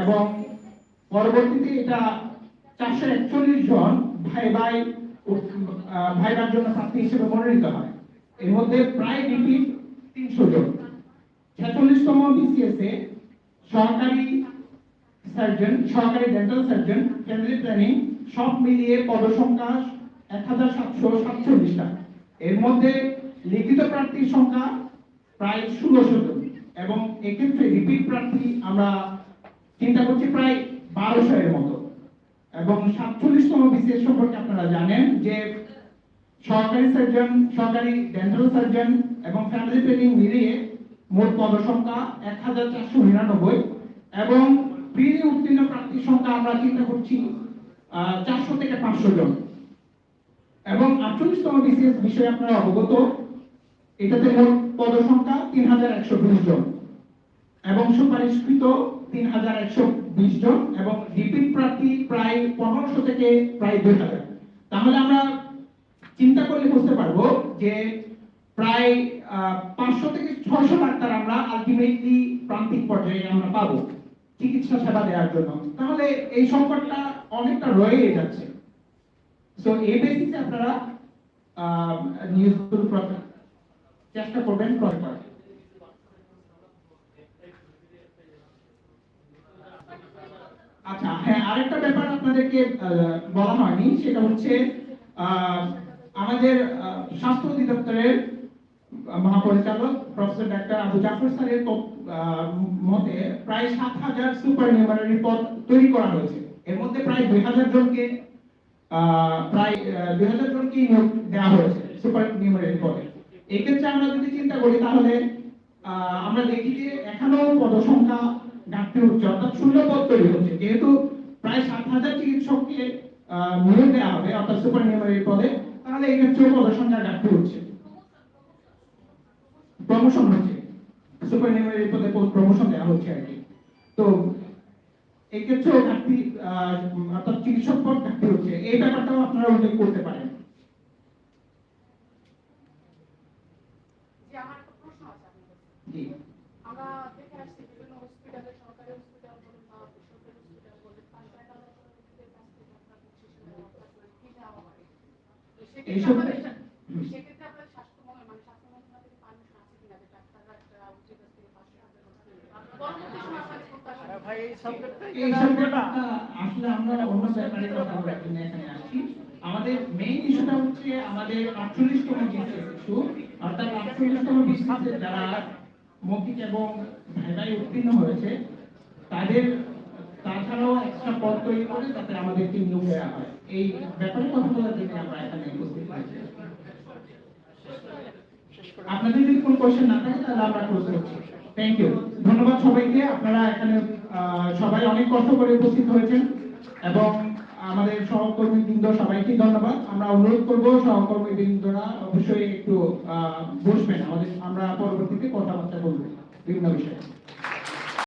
এবং পরবর্তীতে এটা চারশো একচল্লিশ জন ভাই ভাই ভাইবার জন্য প্রার্থী হিসেবে মনোনীত হয়। এর মধ্যে প্রায় রিপিট তিনশো জন। ছেচল্লিশতম বিসিএস এ সহকারী সার্জন, সহকারী ডেন্টাল সার্জন ফ্যামিলি প্ল্যানিং সব মিলিয়ে পদসংখ্যা এক হাজার সাতশো সাতচল্লিশটা। এর মধ্যে লিখিত প্রার্থীর সংখ্যা প্রায় ষোলোশো জন এবং এক্ষেত্রে রিপিট প্রার্থী আমরা চিন্তা করছি প্রায় বারোশো এর মতো। এবং সাতচল্লিশতম বিসিএস সম্পর্কে আপনারা জানেন যে সহকারী সার্জন, সহকারী ডেন্টাল সার্জন এবং ফ্যামিলি প্ল্যানিং মিলিয়ে মোট পদসংখ্যা এক হাজার চারশো নিরানব্বই এবং প্রিলি উত্তীর্ণ প্রার্থীর সংখ্যা আমরা চিন্তা করছি চারশো থেকে পাঁচশো জন। এবং আটচল্লিশতম বিসিএস বিষয়ে আপনারা অবগত, এটাতে মোট পদসংখ্যা তিন হাজার একশো বিশ জন। এবং সুপারিশকৃত তিন হাজার একশো বিশ জন এবং রিপিট প্রার্থী প্রায় পনেরোশো থেকে প্রায় দুই হাজার। তাহলে আমরা চিন্তা করলে বুঝতে পারব যে প্রায় পাঁচশো থেকে ছয়শো ডাক্তার আমরা আলটিমেটলি প্রান্তিক পর্যায়ে আমরা পাবো চিকিৎসা সেবা দেওয়ার জন্য। তাহলে এই সংকটটা অনেকটা রয়ে যাচ্ছে। সো এই বেসিসে আপনারা নিউজগুলো চেষ্টা করবেন, ক্রয় করার। আচ্ছা হ্যাঁ আরেকটা ব্যাপার আপনাদেরকে বলা হয়নি, সেটা হচ্ছে আমাদের স্বাস্থ্য অধিদপ্তরের মহাপরিচালক প্রফেসর ডাক্তার আবু জাফর স্যারের মতে প্রায় সাত হাজার সুপার নিউমারি পদ তৈরি করা হয়েছে। এর মধ্যে প্রায় দুই হাজার জনকে প্রায় দুই হাজার জনকে নিয়োগ দেওয়া হয়েছে সুপার নিউমারি পদে এক্ষেত্রে আমরা যদি চিন্তা করি তাহলে আমরা দেখি যে এখনও পদসংখ্যা ঘাটতি হচ্ছে অর্থাৎ শূন্য পদ তৈরি হচ্ছে। যেহেতু প্রায় সাত হাজার চিকিৎসককে নিয়োগ দেওয়া হবে অর্থাৎ সুপার নিউমারি পদে তাহলে এক্ষেত্রেও পদসংখ্যা ঘাটতি হচ্ছে। প্রমোশন হচ্ছে। সুপার নিউমারি পদে প্রমোশন দেওয়া হচ্ছে আর কি। তো এই ক্ষেত্রেও ঘাটতি অর্থাৎ চিকিৎসক পদ ঘাটতি হচ্ছে। এই ব্যাপারটাও আপনারা উল্লেখ করতে পারেন। আমার প্রশ্ন আছে জি। আমরা দেখে আসছি বিভিন্ন হসপিটালে সরকারি হসপিটাল বলুন বা বেসরকারি হসপিটাল বলুন পাঁচটায় টাকা কাছ থেকে আপনার চিকিৎসা ব্যবস্থা করে কি নেওয়া হয়। তো সেক্ষেত্রে আমাদের আপনার স্বাস্থ্য মনে মানে স্বাস্থ্য মন্ত্রণালয় পারমিশন আছে কিনা? যে ডাক্তাররা একটা উচিত কাছ থেকে পাঁচশো টাকা পরবর্তী সময় আপনাদের প্রত্যাশা ভাই এই সাবজেক্টটা এই সাবজেক্টটা আসলে আমরা অন্য ব্যাপারে কথা বলার জন্য এখানে আসছি আমাদের মেইন ইস্যুটা হচ্ছে আমাদের আটচল্লিশতম ইস্যু অর্থাৎ আটচল্লিশতম বিসিএস যারা মৌখিক এবং ভাইভাই উত্তীর্ণ হয়েছে। তাদের, তাছাড়াও এক্সট্রা পদ তৈরি করে যাতে আমাদেরকে নিয়োগ দেওয়া হয়। এই ব্যাপারে কথা বলার জন্য আমরা এখানে উপস্থিত হয়েছি। আপনাদের যদি কোনো কোশ্চেন না থাকে, তাহলে আমরা ক্লোজ করছি। থ্যাংক ইউ ধন্যবাদ সবাইকে। আপনারা এখানে সবাই অনেক কষ্ট করে উপস্থিত হয়েছেন এবং আমাদের সহকর্মী বৃন্দ সবাইকে ধন্যবাদ। আমরা অনুরোধ করব সহকর্মী বৃন্দরা অবশ্যই একটু আমাদের আমরা পরবর্তীতে কথাবার্তা বলব বিভিন্ন বিষয়ে।